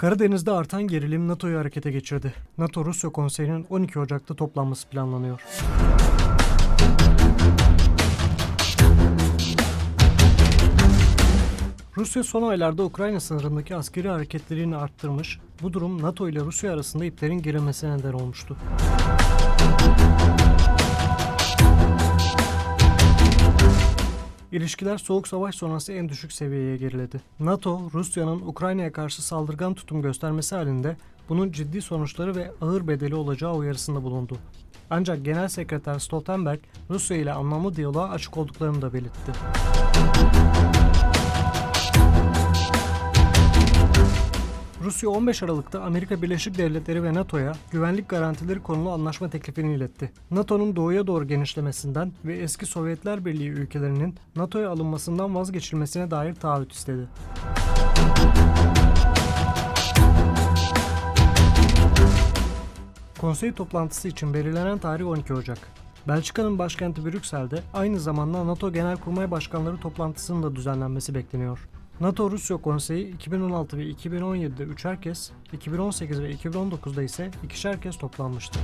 Karadeniz'de artan gerilim NATO'yu harekete geçirdi. NATO-Rusya Konseyi'nin 12 Ocak'ta toplanması planlanıyor. Rusya son aylarda Ukrayna sınırındaki askeri hareketlerini arttırmış, bu durum NATO ile Rusya arasında iplerin gerilmesine neden olmuştu. İlişkiler soğuk savaş sonrası en düşük seviyeye geriledi. NATO, Rusya'nın Ukrayna'ya karşı saldırgan tutum göstermesi halinde bunun ciddi sonuçları ve ağır bedeli olacağı uyarısında bulundu. Ancak Genel Sekreter Stoltenberg, Rusya ile anlamlı diyaloğa açık olduklarını da belirtti. Rusya 15 Aralık'ta Amerika Birleşik Devletleri ve NATO'ya güvenlik garantileri konulu anlaşma teklifini iletti. NATO'nun doğuya doğru genişlemesinden ve eski Sovyetler Birliği ülkelerinin NATO'ya alınmasından vazgeçilmesine dair taahhüt istedi. Konsey toplantısı için belirlenen tarih 12 Ocak. Belçika'nın başkenti Brüksel'de aynı zamanda NATO Genelkurmay Başkanları toplantısının da düzenlenmesi bekleniyor. NATO-Rusya Konseyi 2016 ve 2017'de üçer kez, 2018 ve 2019'da ise ikişer kez toplanmıştı.